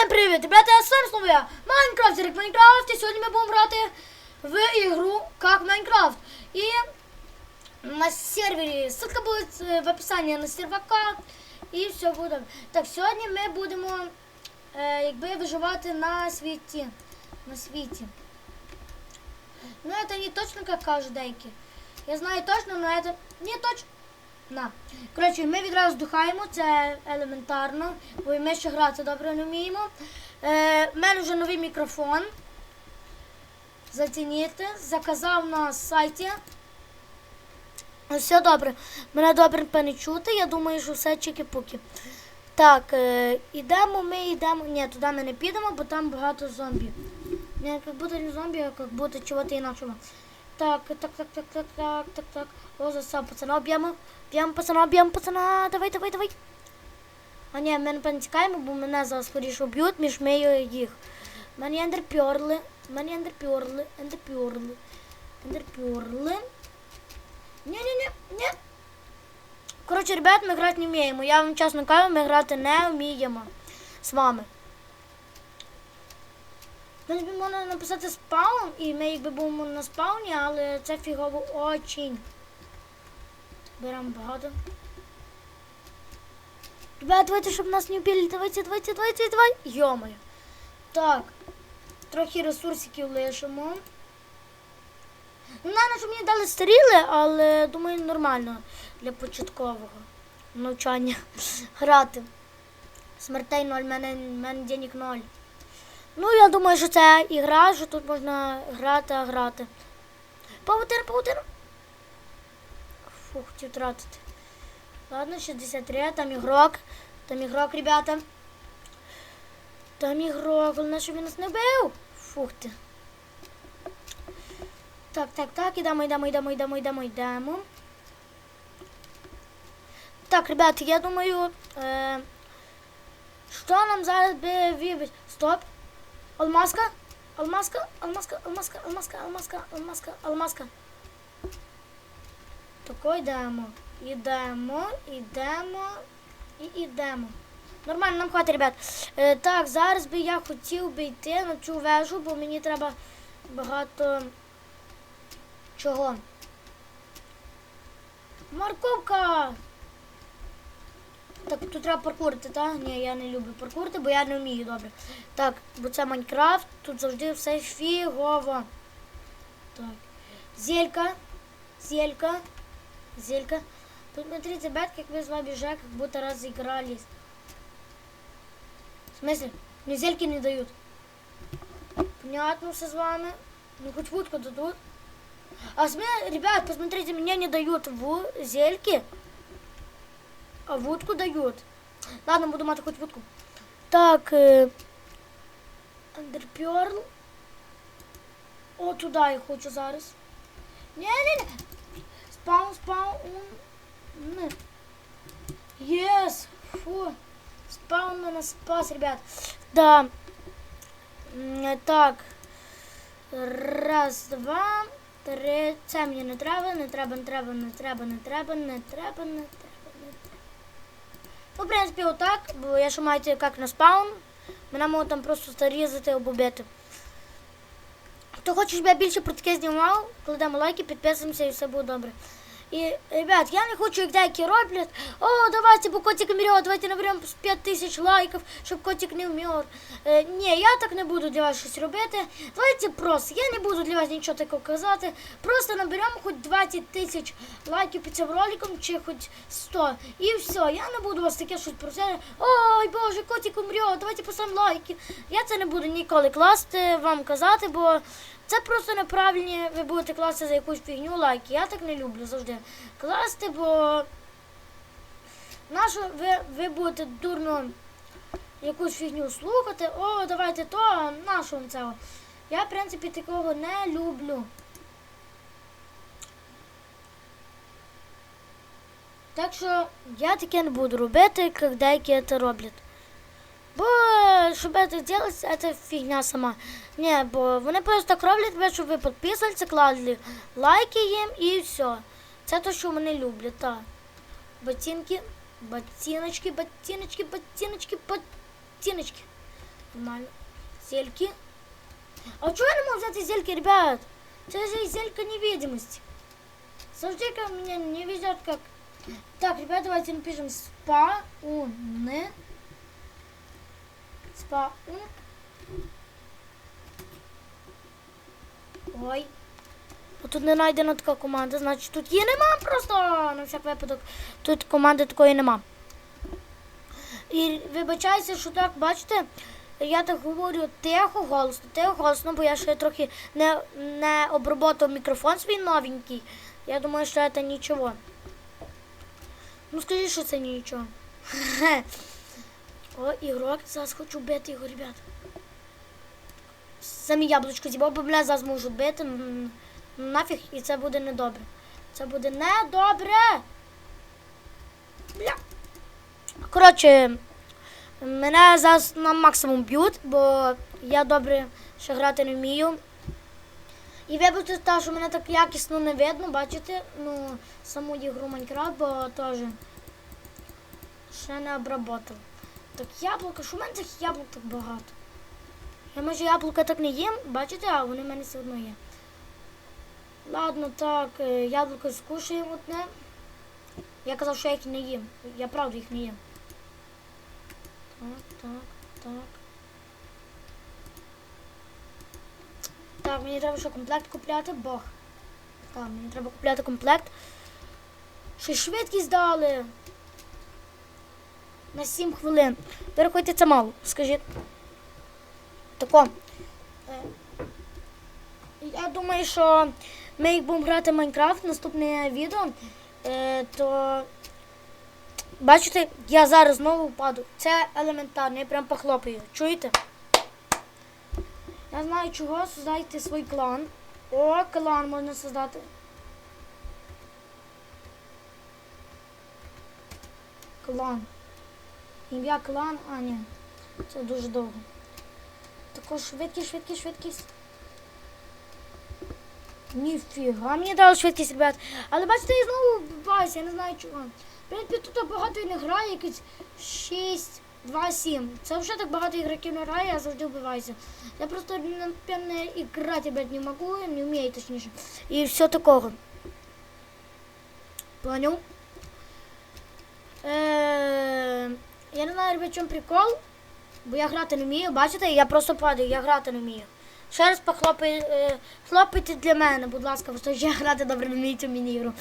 Всем привіт! Ребята, я сам знову я, Майнкрафтерик Майнкрафт, і сьогодні ми будемо грати в ігру как Майнкрафт. І на сервері, ссылка буде е, в описанні на сервака, і все буде. Так, сьогодні ми будемо е, якби виживати на світі. На світі. Ну, это не точно, как кажуть деякі. Я знаю точно, но это не точно. На. Коротше, ми відразу здухаємо, це елементарно, бо ми ще грати добре не вміємо. Е, в мене вже новий мікрофон. Зацініть. Заказав на сайті. Все добре. Мене добре певне чути. Я думаю, що все чики-пуки. Так, е, ми, йдемо. Ні, туди ми не підемо, бо там багато зомбі. Не, як будто не зомбі, а як будто чого-то інакшого. Так, так, так, так, так, так, так, так. О, засав пацана, б'ємо. Б'ємо пацана, б'ємо пацана. Давай, давай, давай. А ні, ми не тікаємо, бо мене зараз скоріше вб'ють, між мею їх. Є ендерпьорли. Є ендерпьорли, ендерпьорли, ендерпьорли. Ні-ні-ні, ні. Коротше, ребят, ми грати не вміємо. Я вам чесно кажу, ми грати не вміємо з вами. В принципі, можна написати спаун, і ми якби будемо на спауні, але це фігово очень. Беремо багато. Ребят, давайте, щоб нас не вбили. Давайте, давайте, давайте, давай. Йомаю. Так. Трохи ресурсиків лишимо. Ну, навіть, щоб мені дали стріли, але думаю, нормально для початкового навчання грати. Смертей ноль, мене, мене денег ноль. Ну, я думаю, що це ігра, що тут можна грати, грати. Паутин, паутин. Фух, хотів тратити. Ладно, 63, там ігрок. Там ігрок, ребята. Там ігрок, головне, щоб він нас не бив. Фух ти. Так, так, так, ідемо, йдемо, йдемо, йдемо, йдемо, йдемо. Так, ребята, я думаю, е, що нам зараз би вибить? Стоп. Алмазка? Алмазка? Алмазка, алмазка, алмазка, алмазка, алмазка, алмазка. Тако йдемо. Йдемо, йдемо і йдемо. Нормально, нам хватить, ребят. Е, так, зараз би я хотів би йти на цю вежу, бо мені треба багато чого. Морковка! Так, тут треба паркурити, так? Ні, я не люблю паркурити, бо я не вмію добре. Так, бо це Майнкрафт, тут завжди все фігово. Так. Зелька. Зелька. Зелька. Тут смотрите, ребят, как вы с вами уже как будто разыгрались. В смысле? Мне зельки не дают. Понятно все с вами. Ну хоть водку дадут. А сме, ребят, посмотрите, мне не дают в зельки. А водку дают. Ладно, буду мати хоть водку. Так. Андерперл. О, туди я хочу зараз. Ні. Спаун, спаун. Не. Єс. Фу. Спаун мене спас, ребят. Да. Так. Раз, два, три. Це мені не треба, не треба, не треба, не треба, не треба, не треба, не треба. Принципі, отак, бо я що маєте як на спаун, мене можуть там просто зарізати або бити. Хто хоче, щоб я більше про таке знімав, кладемо лайки, підписуємося і все буде добре. І, ребят, я не хочу, як деякі роблять. О, давайте, бо котик вмре, давайте наберемо 5 тисяч лайків, щоб котик не вмер. Е, ні, я так не буду для вас щось робити. Давайте просто, я не буду для вас нічого такого казати. Просто наберемо хоч 20 тисяч лайків під цим роликом, чи хоч 100. І все, я не буду вас таке щось просити. Ой, боже, котик умре, давайте поставимо лайки. Я це не буду ніколи класти, вам казати, бо це просто неправильні, ви будете класти за якусь фігню лайки. Я так не люблю завжди класти, бо нащо ви, ви будете дурно якусь фігню слухати. О, давайте то, а нащо вам цього? Я, в принципі, такого не люблю. Так що я таке не буду робити, як деякі це роблять. Бо щоб це зробити, це фігня сама. Ні, бо вони просто так роблять, тебе, щоб ви підписувалися, клали лайки їм і все. Це те, що вони люблять, так. Ботинки, ботиночки, ботиночки, ботиночки, ботиночки. Нормально. Зельки. А чого я не можу взяти зельки, ребят? Це же зелька невидимости. Завжди ко мне не везет как... Так, ребят, давайте напишем спа у не у Ой. Тут не знайдена така команда, значить тут її нема просто на всяк випадок. Тут команди такої нема. І вибачаюся, що так, бачите, я так говорю тихо, голосно, тихо, голосно, бо я ще трохи не, не обработав мікрофон свій новенький. Я думаю, що це нічого. Ну скажи, що це нічого. О, ігрок, зараз хочу бити його, ребят. Самі яблучко зібав, бо мене зараз можуть бити. Нафіг, і це буде недобре. Це буде недобре. Бля. Коротше, мене зараз на максимум б'ють, бо я добре ще грати не вмію. І вибачте, те, що мене так якісно не видно, бачите, ну, саму ігру Майнкрафт, бо теж ще не обработав. Так яблука, що в мене цих яблук так багато? Я може яблука так не їм, бачите, а вони в мене все одно є. Ладно, так, е, яблуко скушаємо одне. Я казав, що я їх не їм. Я правда їх не їм. Так, так, так. Так, мені треба ще комплект купляти, бог. Так, мені треба купляти комплект. Ще швидкість дали. На 7 хвилин. Переходьте це мало, скажіть. Тако. Е, Я думаю, що ми як будемо грати в Майнкрафт, наступне відео, е, то бачите, я зараз знову впаду. Це елементарно, я прям похлопаю. Чуєте? Я знаю чого, создайте свій клан. О, клан можна создати. Клан. Ім'я клан, а ні. Це дуже довго. Також швидкість, швидкість, швидкість. Ніфіга, мені дали швидкість, ребят. Але бачите, я знову вбиваюся, я не знаю чого. Принципі, тут багато і не грає, якось 6, 2, 7. Це вже так багато ігроків не грає, я завжди вбиваюся. Я просто, напевне, і грати блядь, не можу, не вмію точніше. І все такого. Понял? Е, я не знаю, ребят, в чому прикол. Бо я грати не вмію, бачите, я просто падаю, я грати не вмію. Ще раз похлопай, е, для мене, будь ласка, бо я грати добре не вмію цю міні-ігру.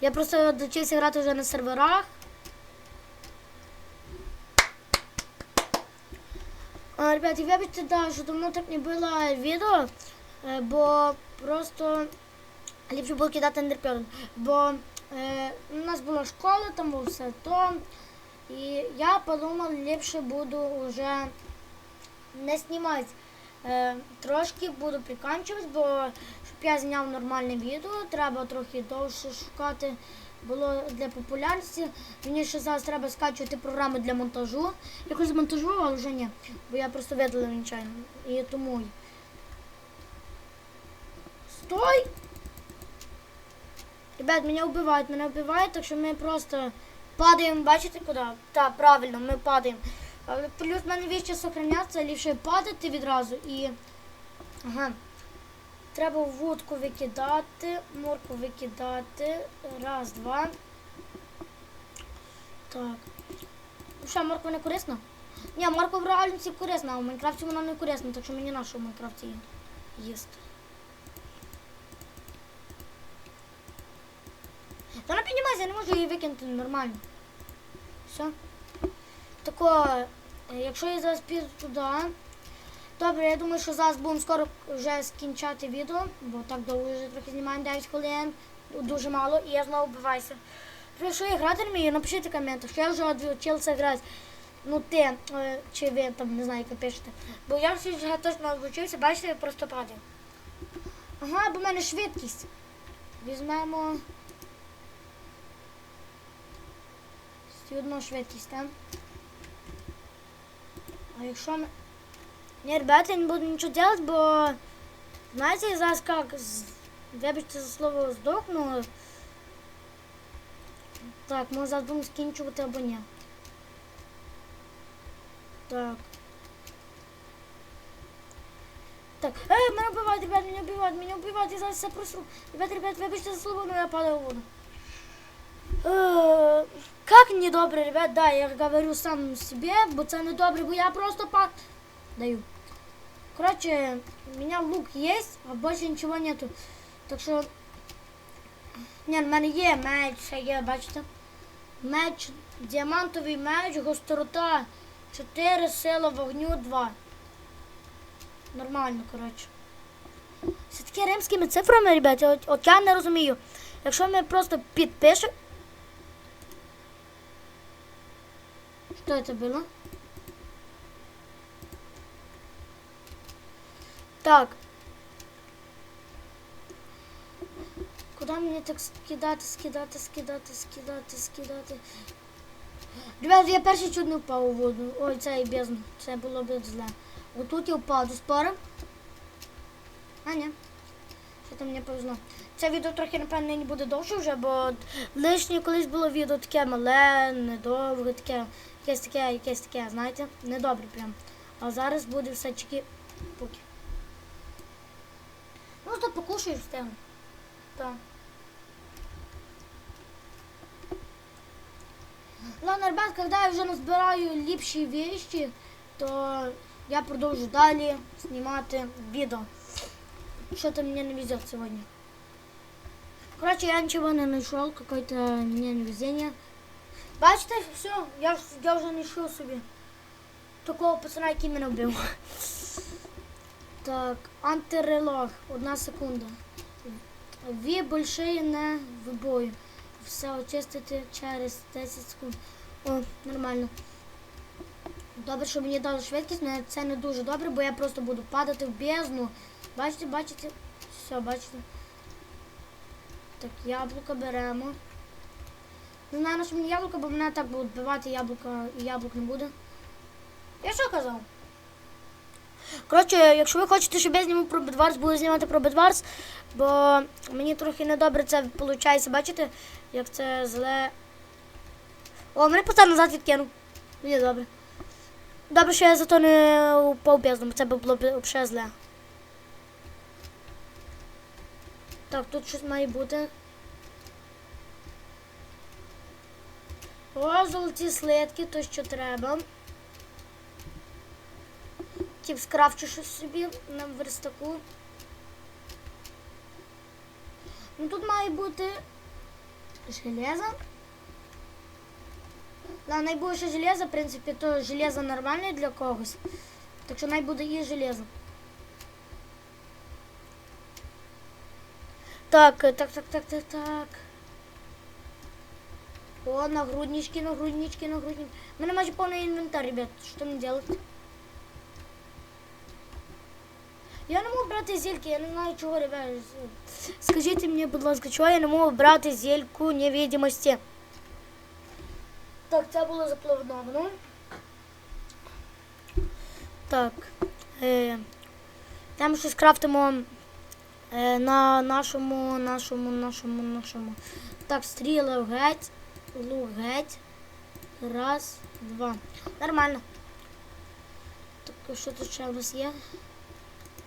Я просто довчився грати вже на серверах. А, ребят, і вибачте, да, що давно так не було відео, е, бо просто ліпше було кидати ендерпьон. Бо е, у нас була школа, там було все то. І я подумав, ліпше буду вже не знімати. Е, трошки буду приканчувати, бо щоб я зняв нормальне відео, треба трохи довше шукати. Було для популярності. Мені ще зараз треба скачувати програму для монтажу. Якось монтажу, але вже ні. Бо я просто видалив нечайно. І тому. Стой! Ребят, мене вбивають, мене вбивають, так що ми просто падаємо, бачите куди? Так, правильно, ми падаємо. Плюс в мене віще сохраняться, ліпше падати відразу і. Ага. Треба вудку викидати, морку викидати. Раз, два. Так. Що, морква не корисна? Ні, морква в реальності корисна, а в Майнкрафті вона не корисна, так що мені на що в Майнкрафті їсти. Та вона піднімається, я не можу її викинути нормально. Все. Тако, е, якщо я зараз піду туди. Добре, я думаю, що зараз будемо скоро вже скінчати відео, бо так довго вже трохи знімаємо 9 хвилин, дуже мало, і я знову вбиваюся. Якщо я грати не вмію, напишіть в коментах, що я вже відвчився грати. Ну ти, е, чи ви там не знаю, як пишете. Бо я всі вже точно навчився, бачите, я просто падаю. Ага, бо в мене швидкість. Візьмемо. Ще одну швидкість, так? А якщо ми... Не, ребята, я не буду ничего делать, бо... Знаете, я зараз как... Вибачте за слово здохну. Так, ми зараз будемо скінчувати або ні. Так. Так, эй, меня убивают, ребят, меня убивают, меня убивают, я зараз все просру. Ребят, ребят, вибачте за слово, но я падаю в воду. Е, Как недобре, ребят, да, я говорю сам себе, бо це бо я просто пад... Даю. Короче, у меня лук есть, а больше ничего нету. Так що... Ні, в мене є меч, є, бачите? Меч, діамантовий меч, гострота 4, сила вогню 2. Нормально, коротше. Все таки римськими цифрами, ребята, от, от я не розумію. Якщо ми просто підпишемо. Що це було? Так. Куди мені так скидати, скидати, скидати, скидати, скидати? Ребята, я перший чуть не впав у воду. Ой, це і бездну. Це було б зле. Отут я впаду, спорим? А, ні. Там мені повезло. Це відео трохи, напевно, не буде довше вже, бо лишнє колись було відео таке мале, недовге, таке, якесь таке, якесь таке, знаєте, недобре прям. А зараз буде все чеки пуки. Ну, то покушаєш встигну. Так. Ладно, ребят, когда я уже назбираю ліпші вещи, то я продовжу далі знімати відео. Что-то мне не везет сегодня. Короче, я ничего не нашел, какое-то мне невезение. Бачите, все, я, я вже знайшов собі такого пацана, який мене. Так, антирелог, одна секунда. Ві більше не в бою. Все очистити через 10 секунд. О, нормально. Добре, що мені дали швидкість, але це не дуже добре, бо я просто буду падати в бездну. Бачите, бачите? Все, бачите. Так, яблуко беремо. Не знаю, що мені яблуко, бо мене так будуть вбивати яблука і яблук не буде. Я що казав? Коротше, якщо ви хочете, щоб я знімав про Бедварс, буду знімати про Бедварс, бо мені трохи недобре це виходить. Бачите, як це зле. О, мене пацан назад відкинув. Мені добре. Добре, що я зато не упав бездну, бо це було б взагалі зле. Так, тут щось має бути. О, золоті слитки, то що треба. Тіп скрафчу щось собі на верстаку. Ну тут має бути железо. Да, найбільше железо, в принципі, то железо нормальне для когось. Так що най буде і железо. Так, е, так, так, так, так, так. О, нагруднички, нагруднички, нагруднички. У мене майже повний інвентар, ребят. Що мені делать? Я не можу брати зельки, я не знаю чого, ребят. Скажіть мені, будь ласка, чого я не можу брати зельку невидимості? Так, це було заплановано. Так. Е, там щось крафтимо на нашому, нашому, нашому, нашому. Так, стріли геть, лук геть. Раз, два. Нормально. Так, що тут ще у нас є?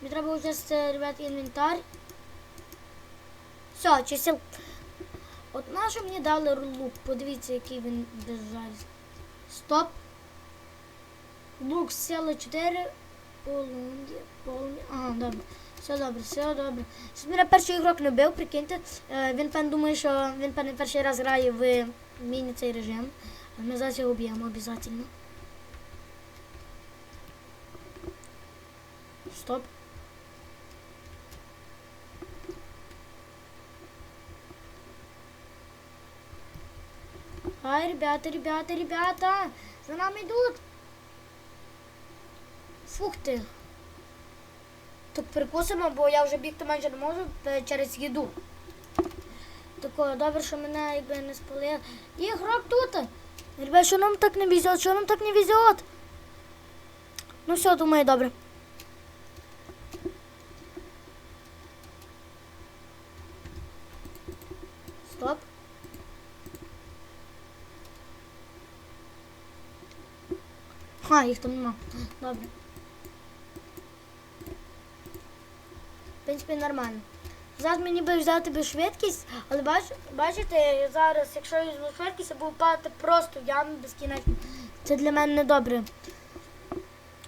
Мені треба очистити, ребят, інвентар. Все, чистив. От нащо мені дали лук? Подивіться, який він безжалісний. Стоп. Лук сила 4. Полунді, полунді. Ага, добре. Все добре, все добре. Щось мене перший ігрок не бив, прикиньте. Е, Він певно думає, що він певно перший раз грає в міні цей режим. Ми зараз його б'ємо обов'язково. Стоп. Ай, ребята, ребята, ребята! За нами идут! Фух ти. Так перекусимо, бо я вже бігти майже не можу е, через їду. Тако, добре, що мене якби не спалили. Ігрок тут! Ребят, що нам так не везет? Що нам так не везет? Ну все, думаю, добре. Стоп. А, їх там нема. Добре. Принципі, нормально. Зараз мені би взяти би швидкість, але бач, бачите, зараз, якщо я візьму швидкість, я буду падати просто в яму безкінечно. Це для мене не добре.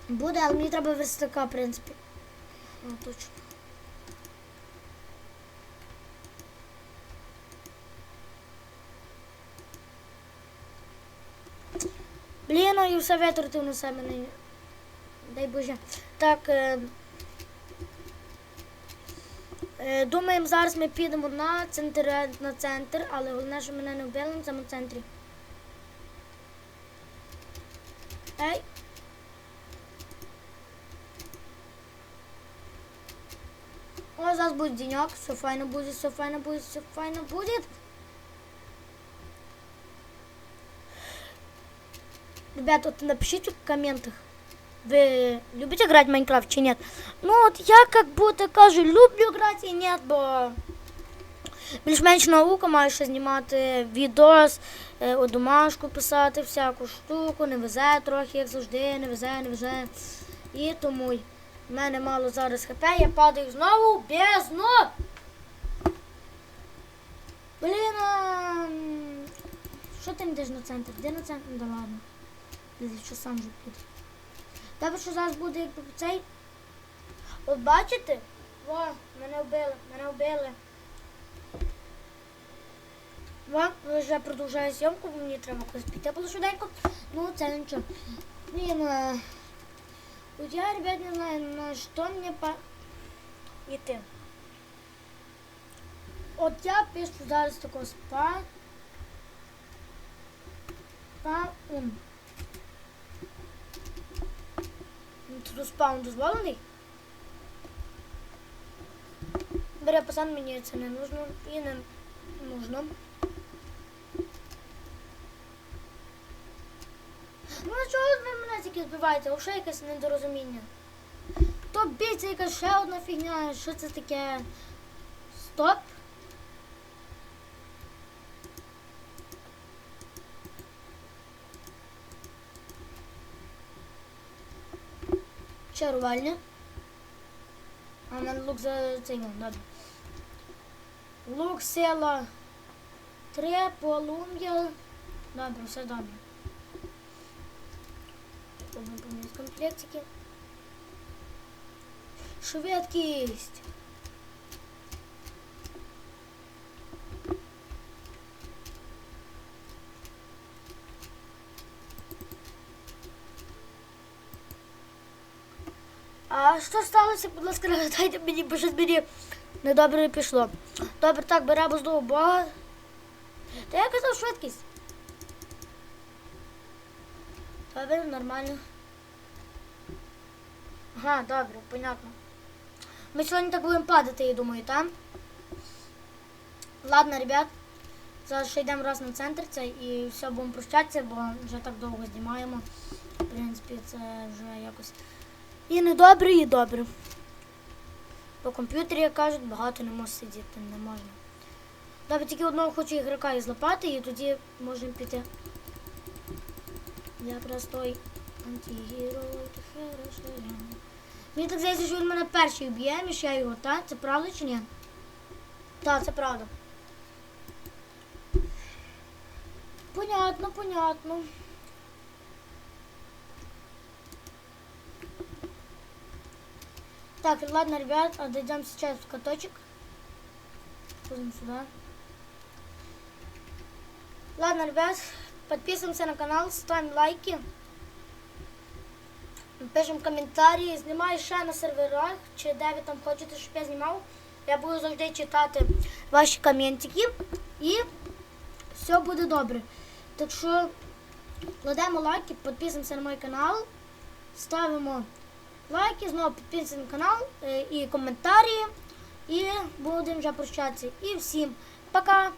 Буде, але мені треба верстака, в принципі. Ну, точно. Блін, ну і все витратив на себе. Дай Боже. Так. Е, думаємо, зараз ми підемо на центр, на центр, але головне, що мене не вбили на цьому центрі. Ей. О, зараз буде денек, все файно буде, все файно буде, все файно буде. Ребята, вот напишите в комментах, вы любите играть в Майнкрафт чи нет? Ну вот я как будто кажу, люблю грати і нет, бо більш-менш наука маю ще знімати відос, е, у домашку писати всяку штуку, не везе трохи, як завжди, не везе, не везе. І тому в мене мало зараз хп, я падаю знову в бездну. Блін, а, що ти йдеш на центр? Де на центр? Ну, Да ладно. Що сам же піде. Добре, що зараз буде якби цей. От бачите? Во, мене вбили, мене вбили. Во, вже продовжує зйомку, бо мені треба кудись піти було швиденько. Ну, це нічого. Блін, е, от я, ребят, не знаю, на що мені по... йти. От я пишу зараз такого спа. Спаун. Тут спаун дозволений. Бере пацан, мені це не нужно і не нужно. Ну а чого ви мене тільки збиваєте? Лише якесь недорозуміння. То бійця якась ще одна фігня. Що це таке? Стоп. Чарувальня. А мене лук за цей ну, добре. Лук, сила, три, полум'я. Добре, все добре. Будемо поміняти комплектики. Швидкість. Що сталося, будь ласка, нагадайте мені, бо щось мені недобре не пішло. Добре, так, беремо знову бога. Та я казав швидкість. Добре, нормально. Ага, добре, понятно. Ми сьогодні так будемо падати, я думаю, там. Ладно, ребят. Зараз ще йдемо раз на центр цей і все, будемо прощатися, бо вже так довго знімаємо. В принципі, це вже якось. І недобре, і добре. По комп'ютері, як кажуть, багато не може сидіти, не можна. Добре, тільки одного хочу ігрока і злопати, і тоді можемо піти. Я простой антигерой, ти хорошо я. Мені так здається, що він мене перший б'є, між я його, так? Це правда чи ні? Так, це правда. Понятно, понятно. Так, ладно, ребят, отойдем сейчас в каточек. Будем сюда. Ладно, ребят, подписываемся на канал, ставим лайки. Пишемо коментарі, знімаю ще на серверах, чи де там хочете, щоб я знімав. Я буду завжди читати ваші коментики і все буде добре. Так що кладемо лайки, підписуємося на мій канал, ставимо лайки, знову підписуйтесь на канал е, і коментарі. І будемо вже прощатися. І всім пока!